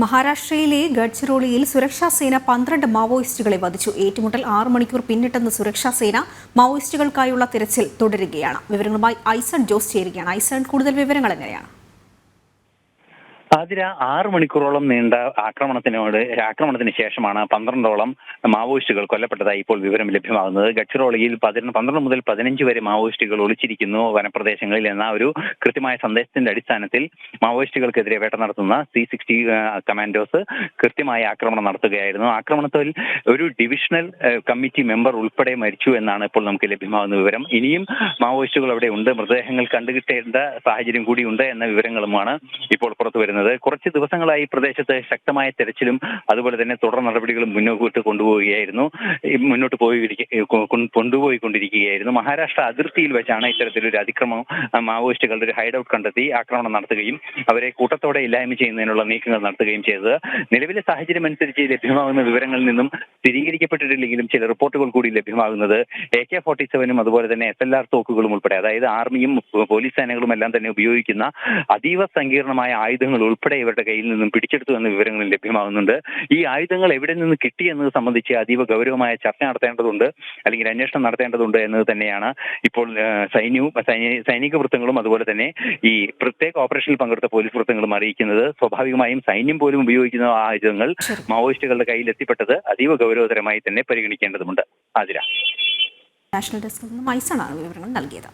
മഹാരാഷ്ട്രയിലെ ഗഡ്ചിറോളിയിൽ സുരക്ഷാ സേന പന്ത്രണ്ട് മാവോയിസ്റ്റുകളെ വധിച്ചു. ഏറ്റുമുട്ടൽ ആറ് മണിക്കൂർ പിന്നിട്ടെന്ന് സുരക്ഷാ സേന മാവോയിസ്റ്റുകൾക്കായുള്ള തിരച്ചിൽ തുടരുകയാണ്. വിവരങ്ങളുമായി ഐസൺ ജോസ് ചേരുകയാണ്. ഐസൺ കൂടുതൽ വിവരങ്ങൾ എങ്ങനെയാണ്? ആതിര ആറ് മണിക്കൂറോളം നീണ്ട ആക്രമണത്തിനോട് ആക്രമണത്തിന് ശേഷമാണ് പന്ത്രണ്ടോളം മാവോയിസ്റ്റുകൾ കൊല്ലപ്പെട്ടതായി ഇപ്പോൾ വിവരം ലഭ്യമാകുന്നത്. ഗഡ്ചിറോളിയിൽ പന്ത്രണ്ട് മുതൽ പതിനഞ്ച് വരെ മാവോയിസ്റ്റുകൾ ഒളിച്ചിരിക്കുന്നു. വനപ്രദേശങ്ങളിൽ എന്ന ഒരു കൃത്യമായ സന്ദേശത്തിന്റെ അടിസ്ഥാനത്തിൽ മാവോയിസ്റ്റുകൾക്കെതിരെ വേട്ട നടത്തുന്ന സി സിക്സ്റ്റി കമാൻഡോസ് കൃത്യമായ ആക്രമണം നടത്തുകയായിരുന്നു. ആക്രമണത്തിൽ ഒരു ഡിവിഷണൽ കമ്മിറ്റി മെമ്പർ ഉൾപ്പെടെ മരിച്ചു എന്നാണ് ഇപ്പോൾ നമുക്ക് ലഭ്യമാകുന്ന വിവരം. ഇനിയും മാവോയിസ്റ്റുകൾ അവിടെ ഉണ്ട്. മൃതദേഹങ്ങൾ കണ്ടുകിട്ടേണ്ട സാഹചര്യം കൂടിയുണ്ട് എന്ന വിവരങ്ങളുമാണ് ഇപ്പോൾ പുറത്തു വരുന്നത് കുറച്ച് ദിവസങ്ങളായി പ്രദേശത്ത് ശക്തമായ തെരച്ചിലും അതുപോലെ തന്നെ തുടർ നടപടികളും മുന്നോട്ട് കൊണ്ടുപോവുകയായിരുന്നു. മുന്നോട്ട് പോയി കൊണ്ടുപോയിക്കൊണ്ടിരിക്കുകയായിരുന്നു. മഹാരാഷ്ട്ര അതിർത്തിയിൽ വെച്ചാണ് ഇത്തരത്തിലൊരു അതിക്രമം മാവോയിസ്റ്റുകളുടെ ഒരു ഹൈഡ് ഔട്ട് കണ്ടെത്തി ആക്രമണം നടത്തുകയും അവരെ കൂട്ടത്തോടെ ഇല്ലായ്മ ചെയ്യുന്നതിനുള്ള നീക്കങ്ങൾ നടത്തുകയും ചെയ്തത്. നിലവിലെ സാഹചര്യം അനുസരിച്ച് ലഭ്യമാകുന്ന വിവരങ്ങളിൽ നിന്നും സ്ഥിരീകരിക്കപ്പെട്ടിട്ടില്ലെങ്കിലും ചില റിപ്പോർട്ടുകൾ കൂടി ലഭ്യമാകുന്നത് എ കെ ഫോർട്ടി സെവനും അതുപോലെ തന്നെ എസ് എൽ ആർ തോക്കുകളും ഉൾപ്പെടെ അതായത് ആർമിയും പോലീസ് സേനകളും എല്ലാം തന്നെ ഉപയോഗിക്കുന്ന അതീവ സങ്കീർണമായ ആയുധങ്ങൾ ഉൾപ്പെടെ ഇവരുടെ കയ്യിൽ നിന്നും പിടിച്ചെടുത്തു എന്ന വിവരങ്ങൾ ലഭ്യമാകുന്നുണ്ട്. ഈ ആയുധങ്ങൾ എവിടെ നിന്ന് കിട്ടി എന്നത് സംബന്ധിച്ച് അതീവ ഗൗരവമായ ചർച്ച നടത്തേണ്ടതുണ്ട്. അല്ലെങ്കിൽ അന്വേഷണം നടത്തേണ്ടതുണ്ട് എന്നത് തന്നെയാണ് ഇപ്പോൾ സൈന്യവും സൈനിക വൃത്തങ്ങളും അതുപോലെ തന്നെ ഈ പ്രത്യേക ഓപ്പറേഷനിൽ പങ്കെടുത്ത പോലീസ് വൃത്തങ്ങളും അറിയിക്കുന്നത്. സ്വാഭാവികമായും സൈന്യം പോലും ഉപയോഗിക്കുന്ന ആയുധങ്ങൾ മാവോയിസ്റ്റുകളുടെ കയ്യിൽ എത്തിപ്പെട്ടത് അതീവ ഗൗരവതരമായി തന്നെ പരിഗണിക്കേണ്ടതുണ്ട് ആതിര. നാഷണൽ ഡെസ്കിൽ നിന്നും മൈസണാണ് വിവരങ്ങൾ നൽകിയത്.